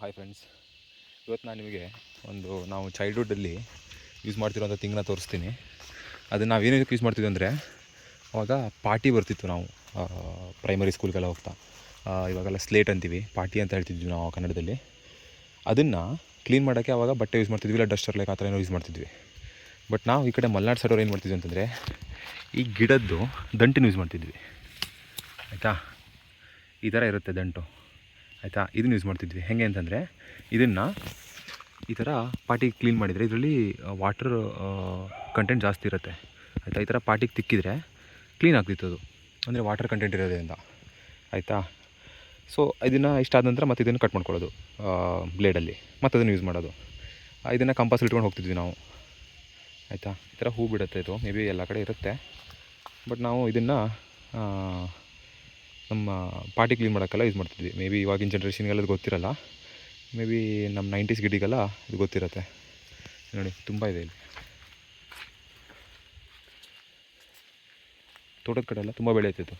Hi friends ಇವತ್ತು ನಾನು ನಿಮಗೆ ಒಂದು ನಾವು ಚೈಲ್ಡ್ಹುಡ್ಡಲ್ಲಿ ಯೂಸ್ ಮಾಡ್ತಿರೋಂಥ ತಿಂಗ್ನ ತೋರಿಸ್ತೀನಿ. ಅದನ್ನು ನಾವು ಏನೇನಕ್ಕೆ ಯೂಸ್ ಮಾಡ್ತಿದ್ವಿ ಅಂದರೆ, ಅವಾಗ ಪಾರ್ಟಿ ಬರ್ತಿತ್ತು ನಾವು ಪ್ರೈಮರಿ ಸ್ಕೂಲ್ಗೆಲ್ಲ ಹೋಗ್ತಾ. ಇವಾಗೆಲ್ಲ ಸ್ಲೇಟ್ ಅಂತೀವಿ ಪಾರ್ಟಿ ಅಂತ ಹೇಳ್ತಿದ್ವಿ ನಾವು ಕನ್ನಡದಲ್ಲಿ. ಅದನ್ನು ಕ್ಲೀನ್ ಮಾಡೋಕ್ಕೆ ಅವಾಗ ಬಟ್ಟೆ ಯೂಸ್ ಮಾಡ್ತಿದ್ವಿ, ಇಲ್ಲ ಡಸ್ಟರ್ ಲೈಕ್ ಆ ಥರ ಏನೋ ಯೂಸ್ ಮಾಡ್ತಿದ್ವಿ. ಬಟ್ ನಾವು ಈ ಕಡೆ ಮಲೆನಾಡು ಸೈಡವ್ರು ಏನು ಮಾಡ್ತಿದ್ವಿ ಅಂತಂದರೆ, ಈ ಗಿಡದ್ದು ದಂಟಿನ ಯೂಸ್ ಮಾಡ್ತಿದ್ವಿ. ಆಯಿತಾ? ಈ ಥರ ಇರುತ್ತೆ ದಂಟು. ಆಯಿತಾ? ಇದನ್ನು ಯೂಸ್ ಮಾಡ್ತಿದ್ವಿ. ಹೆಂಗೆ ಅಂತಂದರೆ, ಇದನ್ನು ಈ ಥರ ಪಾಟಿ ಕ್ಲೀನ್ ಮಾಡಿದರೆ ಇದರಲ್ಲಿ ವಾಟರ್ ಕಂಟೆಂಟ್ ಜಾಸ್ತಿ ಇರುತ್ತೆ. ಆಯಿತಾ? ಈ ಥರ ಪಾಟಿಗೆ ತಿಕ್ಕಿದರೆ ಕ್ಲೀನ್ ಆಗ್ತಿತ್ತು ಅದು. ಅಂದರೆ ವಾಟರ್ ಕಂಟೆಂಟ್ ಇರೋದ್ರಿಂದ. ಆಯಿತಾ? ಸೊ ಇದನ್ನು ಇಷ್ಟ ಆದ ನಂತರ ಮತ್ತೆ ಇದನ್ನು ಕಟ್ ಮಾಡ್ಕೊಳ್ಳೋದು ಬ್ಲೇಡಲ್ಲಿ ಮತ್ತು ಅದನ್ನು ಯೂಸ್ ಮಾಡೋದು. ಇದನ್ನು ಕಂಪಾಸ್ ಇಟ್ಕೊಂಡು ಹೋಗ್ತಿದ್ವಿ ನಾವು. ಆಯಿತಾ? ಈ ಥರ ಹೂ ಬಿಡುತ್ತೆ ಇದು. ಮೇ ಬಿ ಎಲ್ಲ ಕಡೆ ಇರುತ್ತೆ. ಬಟ್ ನಾವು ಇದನ್ನು ನಮ್ಮ ಪಾಟಿ ಕ್ಲೀನ್ ಮಾಡೋಕ್ಕೆಲ್ಲ ಯೂಸ್ ಮಾಡ್ತಿದ್ವಿ. ಮೇ ಬಿ ಇವಾಗಿನ ಜನ್ರೇಷನ್ಗೆಲ್ಲ ಇದು ಗೊತ್ತಿರಲ್ಲ. ಮೇ ಬಿ ನಮ್ಮ ನೈಂಟೀಸ್ ಗಿಡಿಗೆಲ್ಲ ಇದು ಗೊತ್ತಿರುತ್ತೆ. ನೋಡಿ, ತುಂಬ ಇದೆ ಇಲ್ಲಿ. ತೋಟದ ಕಡೆ ಎಲ್ಲ ತುಂಬ ಬೆಳೆಯುತ್ತಿತ್ತು